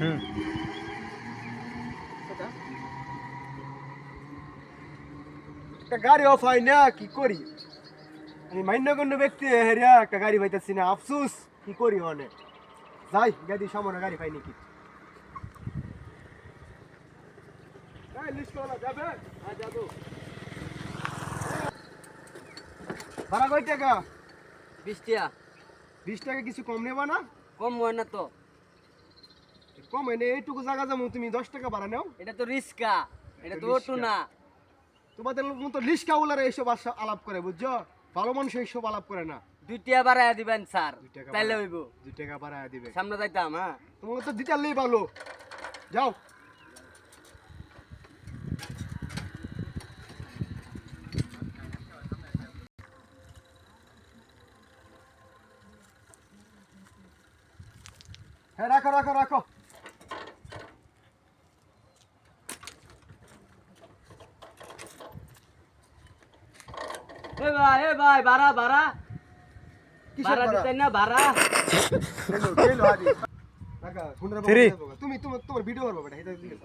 হুম। একটা গাড়ি অফ হয় না কি করি? আমি মান্যগণ্য ব্যক্তি হেরিয়া একটা গাড়ি পাইতেছি না। আফসুস কি করি মানে যাই গাড়ি সামনে গাড়ি পাই নাকি? হ্যাঁ, যাব। ভাড়া কয় টাকা? বিশ টিয়া বিশ টাকা কিছু কম নেবা না? কম হয় না তো। কম এনে এইটুকু জায়গা যাব তুমি দশ টাকা ভাড়া নাও। এটা তো রিস্কা এটা তো ওটু না। তোমাদের মতো লিস্কা ওলারা এইসব আলাপ করে বুঝছ? ভালো মানুষ এইসব আলাপ করে না। দুই টিয়া বাড়াইয়া দিবেন স্যার। দুই টাকা তাইলে বাড়ায়- হইব। দুই টাকা বাড়ায় দিবে। সামনে যাইতাম হ্যাঁ। তোমাকে তো দিতে পারলেই ভালো। যাও। হ্যাঁ রাখো রাখো রাখো। এ ভাই এ ভাই? দিতেন না। তুমি তোমার তোমার ভিডিও করব বেটা এটা দিকে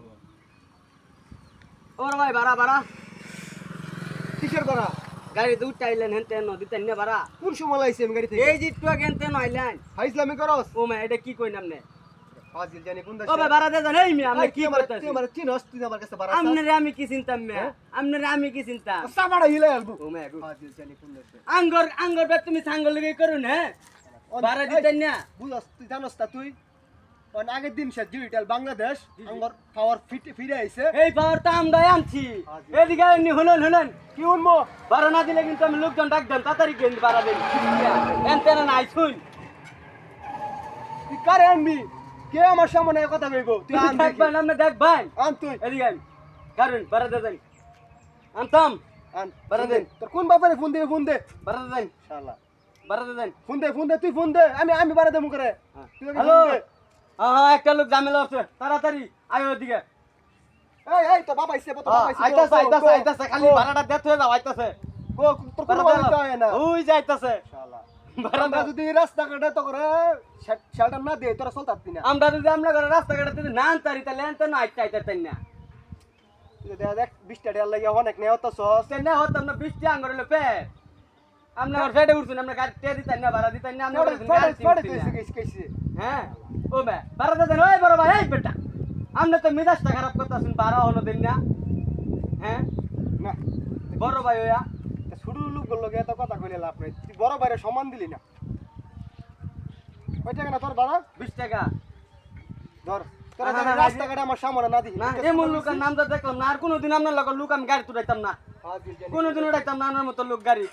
ওর ভাই কিসের গাড়ি হেন তেন দিতেন না কোন সময় এই আগে তেন আইলেন। হাইসলামি করস? ও মা এটা কি কই নামনে ফাজিল জানি কোন ও ভাই ভাড়া দে জান এই মি আমি কি করতেছি তুই আমার চিনস তুই আমার কাছে বাড়া আমনে আমি কি চিন্তাম মে আমনে আমি কি চিন্তা সাবাড়া হিলে আলবো ও মা ফাজিল জানি কোন দেশে? আঙ্গর আঙ্গর বে তুমি সাঙ্গর লগে করুন হ্যাঁ? ভাড়া দিতেন না। বুঝস তুই জানোস তা তুই? অন আগের দিন সে ডিজিটাল বাংলাদেশ আমার পাওয়ার ফিট ফিরে আইছে। এই পাওয়ার তো আমরা আনছি। এদিকে এমনি হলেন হলেন কি উনমো? ভাড়া না দিলে কিন্তু আমি লোকজন ডাক দেন তাড়াতাড়ি কিন্তু ভাড়া দেন এন তেন নাই কারে আনবি? কে আমার সামনে কথা কইবো? তুই আন দেখি। আপনি দেখবেন আন তুই। এদিকে আন কারণ ভাড়া দে দেন। আনতাম। আন বাড়া দে। তোর কোন বাপারে ফোন দে ফোন দে। ভাড়া দে দেন। শালা। ভাড়া দে দেন। ফোন দে ফোন দে তুই ফোন দে। আমি আমি বাড়া দেবো করে আগে হ্যালো। হ্যাঁ হ্যাঁ একটা লোক ঝামেলা আছে তাড়াতাড়ি আয় ওদিকে এই এই তো বাবা আইছে তো বাবা আইছে। আইতাছে আইতাছে আইতাছে খালি ভাড়াটা দেত হয়ে যাও আইতাছে। গো তোর কোনো বাড়িতে হয় না। ওই যাইতাছে শালা। ভাড়া আমরা। যদি রাস্তা কাটে তো করে শেল্টার না দে তোরা চলতাম না। আমরা যদি আমরা ঘরে রাস্তাঘাটে যদি না আনতারি তাহলে আনতে না আইতে আইতে তাই না। দেখ বিশটা টাকা লাগে অনেক নেওয়া তো সহজ না হতো আমরা বৃষ্টি আঙ্গর হলো পেট আমরা ওর ফেটে উঠছেন আমরা গাড়ি টেয়ে দিতেন না ভাড়া দিতেন না আমরা উঠছি হ্যাঁ ও বে ভাড়া দিতেন ওই বড় ভাই এই বেটা। আমরা তো মেজাজটা খারাপ করতেছেন ভাড়া হলো দিন না। হ্যাঁ? বড় ভাই ওয়া। ছোট লোক লগে এত কথা কইলে লাভ নাই। তুই বড় বাইরে সমান দিলি না। ওই টাকা না তোর বাবা? বিশ টাকা। ধর তোরা আমার সামনে না দিই না এমন লোকের নাম তো দেখলাম না আর কোনোদিন আপনার লোক লুক আমি গাড়ি তুলাইতাম না। কোনোদিন উঠাইতাম না আমার মতো লোক গাড়ি।